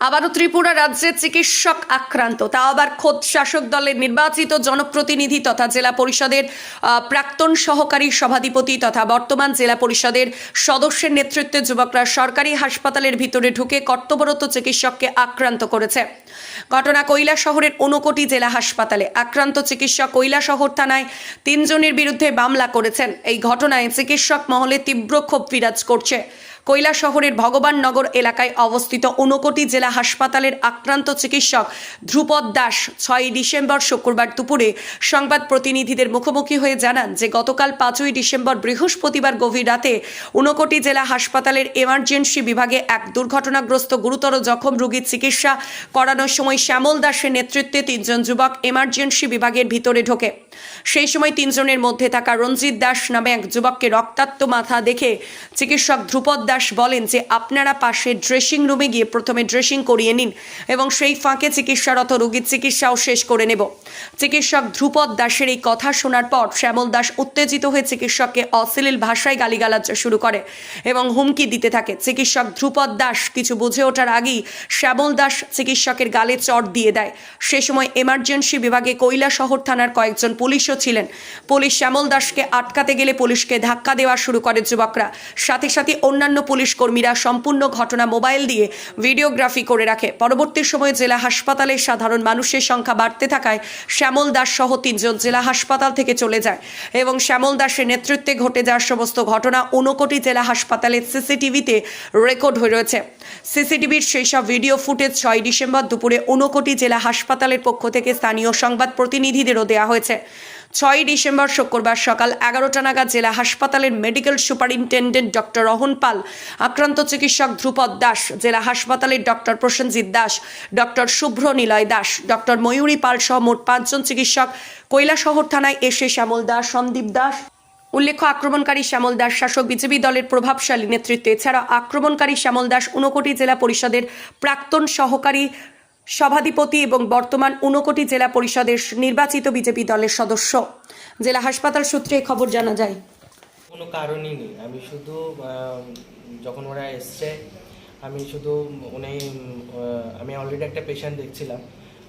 আবারও ত্রিপুরা রাজ্যের চিকিৎসক আক্রান্ত। তা আবার খোদ শাসক দলের নির্বাচিত জনপ্রতিনিধি তথা জেলা পরিষদের প্রাক্তন সহকারী সভাধিপতি তথা বর্তমান জেলা পরিষদের সদস্যের নেতৃত্বে যুবকরা সরকারি হাসপাতালের ভিতরে ঢুকে কর্তব্যরত চিকিৎসককে আক্রান্ত করেছে। ঘটনা কৈলা শহরের ঊনকোটি জেলা হাসপাতালে। আক্রান্ত চিকিৎসক কৈলা শহর থানায় তিনজনের বিরুদ্ধে মামলা করেছেন। এই ঘটনায় চিকিৎসক মহলে তীব্র ক্ষোভ বিরাজ করছে। শহরের ভগবাননগর এলাকায় অবস্থিত ঊনকোটি জেলা হাসপাতালের আক্রান্ত চিকিৎসক ধ্রুপদ দাস ছয়ই ডিসেম্বর শুক্রবার দুপুরে সংবাদ প্রতিনিধিদের মুখোমুখি হয়ে জানান যে গতকাল পাঁচই ডিসেম্বর বৃহস্পতিবার গভীর রাতে ঊনকোটি জেলা হাসপাতালের এমার্জেন্সি বিভাগে এক দুর্ঘটনাগ্রস্ত গুরুতর জখম রোগীর চিকিৎসা করানোর সময় শ্যামল দাসের নেতৃত্বে তিনজন যুবক এমার্জেন্সি বিভাগের ভিতরে ঢোকে। সেই সময় তিনজনের মধ্যে থাকা রঞ্জিত দাস নামে এক যুবককে রক্তাক্ত মাথা দেখে চিকিৎসক ধ্রুপদ দাস বলেন যে আপনারা পাশে ড্রেসিং রুমে গিয়ে প্রথমে ড্রেসিং করিয়ে নিন এবং সেই ফাঁকে চিকিৎসারত রোগীর চিকিৎসাও শেষ করে নেব। চিকিৎসক ধ্রুপদ দাসের এই কথা শোনার পর শ্যামল দাস উত্তেজিত হয়ে চিকিৎসককে অশ্লীল ভাষায় গালিগালাজ শুরু করে এবং হুমকি দিতে থাকে। চিকিৎসক ধ্রুপদ দাস কিছু বুঝে ওঠার আগেই শ্যামল দাস চিকিৎসকের গালে চট দিয়ে দেয়। সে সময় এমার্জেন্সি বিভাগে শহর থানার কয়েকজন পুলিশও ছিলেন। পুলিশ শ্যামল দাসকে আটকাতে গেলে পুলিশকে ধাক্কা দেওয়া শুরু করে যুবকরা। সাথে সাথে অন্যান্য পুলিশ কর্মীরা সম্পূর্ণ ঘটনা মোবাইল দিয়ে ভিডিওগ্রাফি করে রাখে। পরবর্তী সময়ে জেলা হাসপাতালে সাধারণ মানুষের সংখ্যা বাড়তে থাকায় শ্যামল দাস সহ তিনজন জেলা হাসপাতাল থেকে চলে যায় এবং শ্যামল দাসের নেতৃত্বে ঘটে যাওয়ার সমস্ত ঘটনা ঊনকোটি জেলা হাসপাতালের সিসিটিভিতে রেকর্ড হয়ে রয়েছে। সিসিটিভির সেই সব ভিডিও ফুটেজ ছয় ডিসেম্বর দুপুরে ঊনকোটি জেলা হাসপাতালের পক্ষ থেকে স্থানীয় সংবাদ প্রতিনিধিদেরও দেওয়া হয়েছে। ছয়ই ডিসেম্বর শুক্রবার সকাল এগারোটা নাগাদ জেলা হাসপাতালের medical superintendent doctor Rohan Pal, আক্রান্ত চিকিৎসক ধ্রুপদ দাস, জেলা হাসপাতালের doctor Prosenjit Das, doctor Shubhra Niloy Das, doctor Mayuri Pal সহ মোট পাঁচজন চিকিৎসক কৈলাসহর থানায় এসে শ্যামল দাস, সন্দীপ দাস, উল্লেখ্য আক্রমণকারী শ্যামল দাস শাসক বিজেপি দলের প্রভাবশালী নেতৃত্বে, এছাড়া আক্রমণকারী শ্যামল দাস ঊনকোটি জেলা পরিষদের প্রাক্তন সহকারী সভাধিপতি এবং বর্তমান ঊনকোটি জেলা পরিষদের নির্বাচিত বিজেপি দলের সদস্য। জেলা হাসপাতাল সূত্রে খবর জানা যায়। কোনো কারণই নেই। আমি শুধু যখন ওরা এসছে, আমি শুধু উনি আমি অলরেডি একটা পেশেন্ট দেখছিলাম।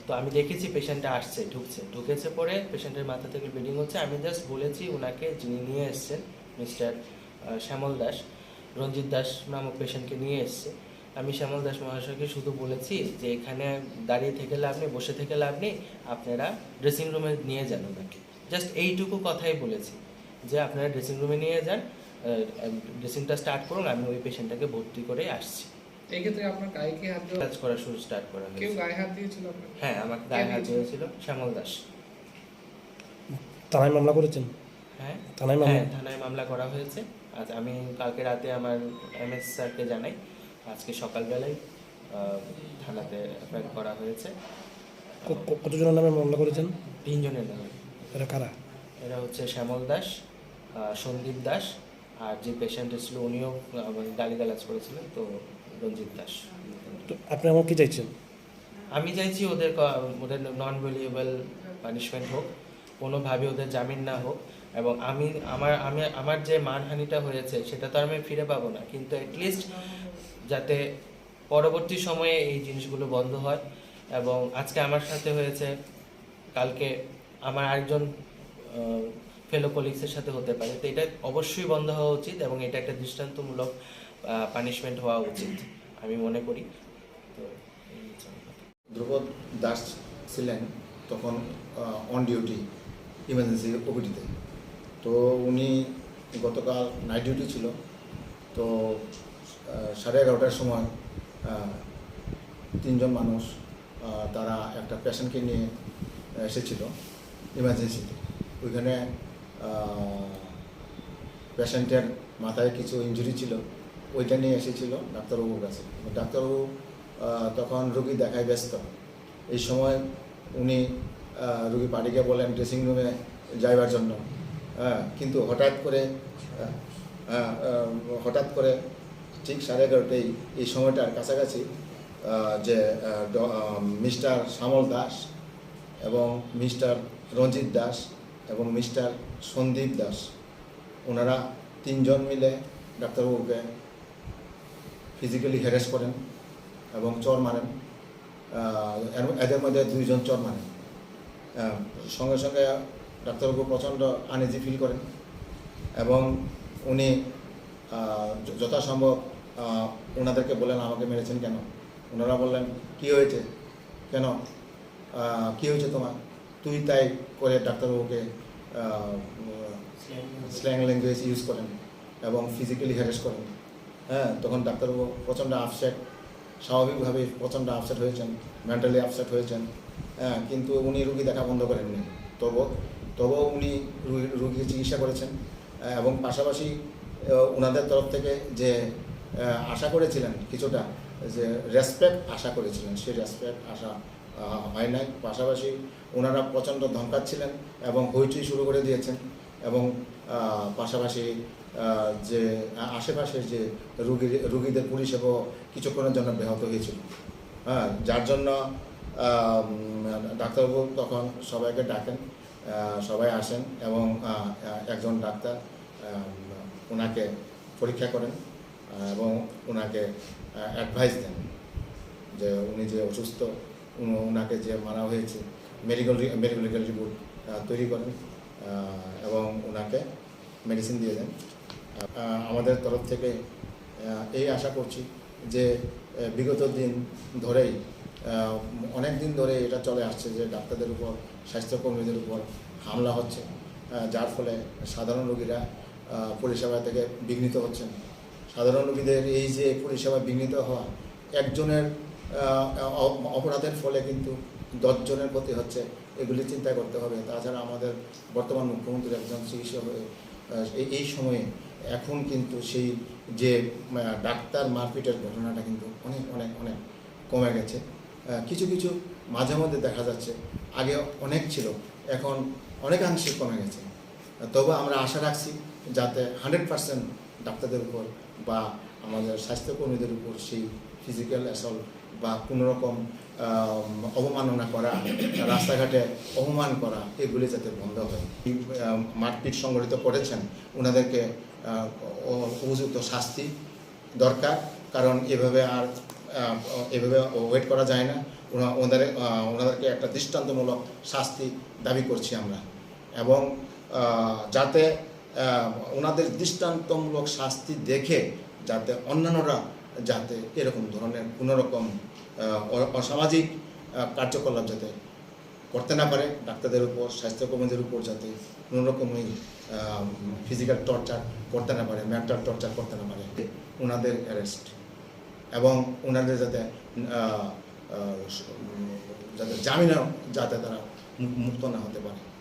তো আমি দেখেছি পেশেন্টটা আসছে, ঢুকছে। ঢুকেছে পরে পেশেন্টের মাথা থেকে ব্লিডিং হচ্ছে। আমি জাস্ট বলেছি ওনাকে যিনি নিয়ে এসছেন মিস্টার শ্যামল দাস, রঞ্জিত দাস নামক পেশেন্টকে নিয়ে এসছে। আমি শ্যামল দাস মহাশয়কে শুধু বলেছি যে এখানে দাঁড়িয়ে থেকে লাভ নেই বসে থেকে লাভ নেই আপনারা ড্রেসিং রুমে নিয়ে যান ওনাকে। জাস্ট এইটুকু কথাই বলেছি যে আপনারা ড্রেসিং রুমে নিয়ে যান ড্রেসিংটা স্টার্ট করুন আমি ওই পেশেন্টটাকে ভর্তি করে আসছি। এই ক্ষেত্রে আপনার গায়ে কি হাত কাজ করা শুরু স্টার্ট করা কেউ গায়ে হাত দিয়েছিল হ্যাঁ আমার গায়ে হাত দিয়েছিল? দিয়েছিল শ্যামল দাস। থানায় মামলা করেছেন? হ্যাঁ থানায় মামলা? হ্যাঁ থানায় মামলা করা হয়েছে। আজ আমি কালকে রাতে আমার এম এস স্যারকে জানাই। আজকে সকালবেলায় থানাতে অ্যাপ্লাই করা হয়েছে। কতজনের নামে মামলা করেছেন? তিনজনের নামে। এরা কারা? এরা হচ্ছে শ্যামল দাস সন্দীপ দাস আর যে পেশেন্ট এসেছিল উনিও গালিগালাজ করেছিলেন তো রঞ্জিত দাস। তো আপনি আমার কি চাইছেন? আমি চাইছি ওদের ওদের নন ভ্যালুয়েবল পানিশমেন্ট হোক কোনোভাবে ওদের জামিন না হোক এবং আমি আমার আমি আমার যে মানহানিটা হয়েছে সেটা তো আমি ফিরে পাবো না। কিন্তু অ্যাটলিস্ট যাতে পরবর্তী সময়ে এই জিনিসগুলো বন্ধ হয়। এবং আজকে আমার সাথে হয়েছে, কালকে আমার আরেকজন ফেলো কলিগসের সাথে হতে পারে। তো এটা অবশ্যই বন্ধ হওয়া উচিত এবং এটা একটা দৃষ্টান্তমূলক পানিশমেন্ট হওয়া উচিত, আমি মনে করি। তো। ধ্রুপদ দাস ছিলেন তখন অন ডিউটি ইমার্জেন্সি ওপিডিতে তো। উনি গতকাল নাইট ডিউটি ছিল। তো সাড়ে এগারোটার সময় তিনজন মানুষ তারা একটা পেশেন্টকে নিয়ে এসেছিল ইমার্জেন্সিতে ওইখানে পেশেন্টের মাথায় কিছু ইঞ্জুরি ছিল, ওইটা নিয়ে এসেছিল ডাক্তারবাবুর কাছে। ডাক্তারবাবু তখন রুগী দেখায় ব্যস্ত। এই সময় উনি রুগী পার্টিকে বলেন ড্রেসিং রুমে যাইবার জন্য। হ্যাঁ কিন্তু হঠাৎ করে হঠাৎ করে ঠিক সাড়ে এগারোটায় এই সময়টার কাছাকাছি যে মিস্টার শ্যামল দাস এবং মিস্টার রঞ্জিত দাস এবং মিস্টার সন্দীপ দাস, ওনারা তিনজন মিলে ডাক্তারবাবুকে ফিজিক্যালি হ্যারেস করেন এবং চর মারেন। এদের মধ্যে দুইজন চর মারেন। সঙ্গে সঙ্গে ডাক্তারবাবু প্রচণ্ড আনইজি ফিল করেন এবং উনি যথাসম্ভব ওনাদেরকে বললেন আমাকে মেরেছেন কেন? ওনারা বললেন, কি হয়েছে? কেন? কি হয়েছে তোমার? তুই তাই করে ডাক্তারবাবুকে স্ল্যাং ল্যাঙ্গুয়েজ ইউজ করেন এবং ফিজিক্যালি হ্যারেস করেন। হ্যাঁ তখন ডাক্তারবাবু প্রচণ্ড আপসেট, স্বাভাবিকভাবেই প্রচণ্ড আপসেট হয়েছেন, মেন্টালি আপসেট হয়েছেন। হ্যাঁ কিন্তু উনি রুগী দেখা বন্ধ করেননি। তবু তবুও উনি রুগী- রুগীকে চিকিৎসা করেছেন, এবং পাশাপাশি ওনাদের তরফ থেকে যে আশা করেছিলেন কিছুটা, যে রেসপেক্ট আশা করেছিলেন, সেই রেসপেক্ট আশা হয় নাই। পাশাপাশি ওনারা প্রচণ্ড ধমকাচ্ছিলেন এবং হইচই শুরু করে দিয়েছেন এবং পাশাপাশি যে, আশেপাশের যে রুগী রুগীদের পরিষেবা কিছুক্ষণের জন্য ব্যাহত হয়েছিল। হ্যাঁ যার জন্য ডাক্তারবাবু তখন সবাইকে ডাকেন সবাই আসেন এবং একজন ডাক্তার ওনাকে পরীক্ষা করেন এবং ওনাকে অ্যাডভাইস দেন যে উনি যে অসুস্থ ওনাকে যে মারা হয়েছে মেডিকেল মেডিকেল রিপোর্ট তৈরি করেন এবং ওনাকে মেডিসিন দিয়ে দেন। আমাদের তরফ থেকে এই আশা করছি যে বিগত দিন ধরেই অনেক দিন ধরে এটা চলে আসছে যে ডাক্তারদের উপর, স্বাস্থ্যকর্মীদের উপর হামলা হচ্ছে যার ফলে সাধারণ রোগীরা পরিষেবা থেকে বিঘ্নিত হচ্ছেন। সাধারণ রোগীদের এই যে পরিষেবা বিঘ্নিত হওয়া, একজনের অপরাধের ফলে কিন্তু দশজনের ক্ষতি হচ্ছে, এগুলি চিন্তা করতে হবে। তাছাড়া আমাদের বর্তমান মুখ্যমন্ত্রী একজন চিকিৎসক হয়ে এই সময়ে এখন কিন্তু সেই যে ডাক্তার মারপিটের ঘটনাটা কিন্তু অনেক অনেক অনেক কমে গেছে। কিছু কিছু মাঝে মধ্যে দেখা যাচ্ছে, আগে অনেক ছিল, এখন অনেকাংশে কমে গেছে। তবে আমরা আশা রাখছি যাতে হান্ড্রেড পার্সেন্ট ডাক্তারদের উপর বা আমাদের স্বাস্থ্যকর্মীদের উপর সেই ফিজিক্যাল অ্যাসল্ট বা কোনো রকম অবমাননা করা, রাস্তাঘাটে অপমান করা, এগুলি যাতে বন্ধ হয়। মারপিট সংগঠিত করেছেন ওনাদেরকে উপযুক্ত শাস্তি দরকার, কারণ এভাবে আর এভাবে ওয়েট করা যায় না। ওনাদের ওনাদেরকে একটা দৃষ্টান্তমূলক শাস্তি দাবি করছি আমরা। এবং যাতে ওনাদের দৃষ্টান্তমূলক শাস্তি দেখে যাতে অন্যান্যরা যাতে এরকম ধরনের কোনো রকম আহ, অ- অসামাজিক কার্যকলাপ যাতে করতে না পারে ডাক্তারদের উপর স্বাস্থ্যকর্মীদের উপর যাতে কোনোরকমই ফিজিক্যাল টর্চার করতে না পারে মেন্টাল টর্চার করতে না পারে ওনাদের অ্যারেস্ট এবং ওনাদের যাতে যাতে জামিনে যাতে তারা মুক্ত না হতে পারে।